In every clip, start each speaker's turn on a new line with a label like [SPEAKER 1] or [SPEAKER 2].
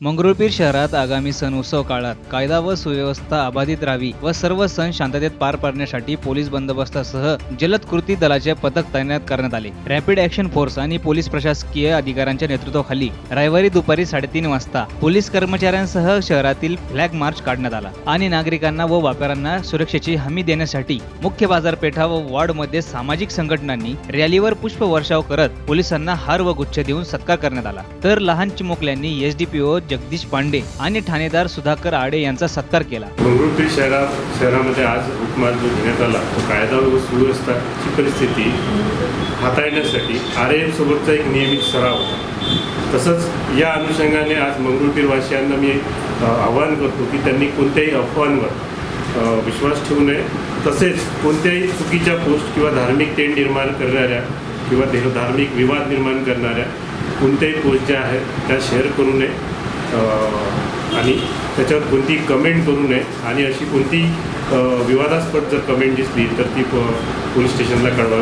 [SPEAKER 1] मंगरुळपीर शहरात आगामी सण उत्सव काळात कायदा व सुव्यवस्था अबाधित राहावी व सर्व सण शांततेत पार पाडण्यासाठी पोलीस बंदोबस्तासह जलद कृती दलाचे पथक तैनात करण्यात आले. रॅपिड ऍक्शन फोर्स आणि पोलीस प्रशासकीय अधिकाऱ्यांच्या नेतृत्वाखाली रविवारी दुपारी साडेतीन वाजता पोलीस कर्मचाऱ्यांसह शहरातील फ्लॅग मार्च काढण्यात आला आणि नागरिकांना व व्यापाऱ्यांना सुरक्षेची हमी देण्यासाठी मुख्य बाजारपेठा व वॉर्डमध्ये सामाजिक संघटनांनी रॅलीवर पुष्पवर्षाव करत पोलिसांना हार व गुच्छ देऊन सत्कार करण्यात आला. तर लहान चिमुकल्यांनी एसडीपीओ जगदीश पांडे आणि ठाणेदार सुधाकर आडे यांचा सत्कार केला.
[SPEAKER 2] मंगरुळपीर शहरात शहरामध्ये आज हुकमात जो घेण्यात आला तो कायदा व सुव्यवस्थाची परिस्थिती हाताळण्यासाठी आर एम सोबतचा एक नियमित सराव होता. तसंच या अनुषंगाने आज मंगरुळपीरवासियांना मी आवाहन करतो की त्यांनी कोणत्याही अफवांवर विश्वास ठेवू नये. तसेच कोणत्याही चुकीच्या पोस्ट किंवा धार्मिक तेढ निर्माण करणाऱ्या किंवा धार्मिक विवाद निर्माण करणाऱ्या कोणत्याही पोस्ट ज्या आहेत त्या शेअर करू नये. आणि त्याच्यावर कोणती कमेंट करू नये. आणि अशी कोणती विवादास्पद जर कमेंट दिसली तर ती प- पोलीस स्टेशनला कळवा.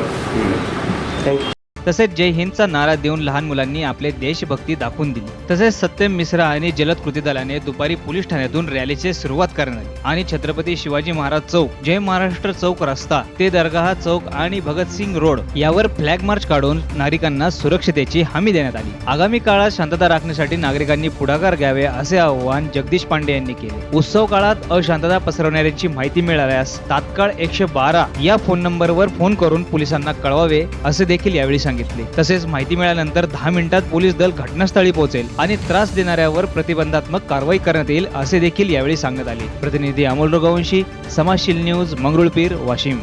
[SPEAKER 2] थँक्यू
[SPEAKER 1] तसेच जय हिंदचा नारा देऊन लहान मुलांनी आपले देशभक्ती दाखवून दिली. तसेच सत्यम मिश्रा आणि जलद कृती दलाने दुपारी पोलीस ठाण्यातून रॅलीची सुरुवात करण्यात आणि छत्रपती शिवाजी महाराज चौक जय महाराष्ट्र चौक रस्ता ते दरगाह चौक आणि भगतसिंग रोड यावर फ्लॅग मार्च काढून नागरिकांना सुरक्षतेची हमी देण्यात आली. आगामी काळात शांतता राखण्यासाठी नागरिकांनी पुढाकार घ्यावे असे आवाहन जगदीश पांडे यांनी केले. उत्सव काळात अशांतता पसरवणाऱ्यांची माहिती मिळाल्यास तात्काळ एकशे बारा या फोन नंबरवर फोन करून पोलिसांना कळवावे असे देखील यावेळी सांगितले. तसेच माहिती मिळाल्यानंतर दहा मिनिटात पोलीस दल घटनास्थळी पोहोचेल आणि त्रास देणाऱ्यावर प्रतिबंधात्मक कारवाई करण्यात येईल असे देखील यावेळी सांगण्यात आले. प्रतिनिधी अमोल रघुवंशी समाजशील न्यूज मंगरुळपीर वाशिम.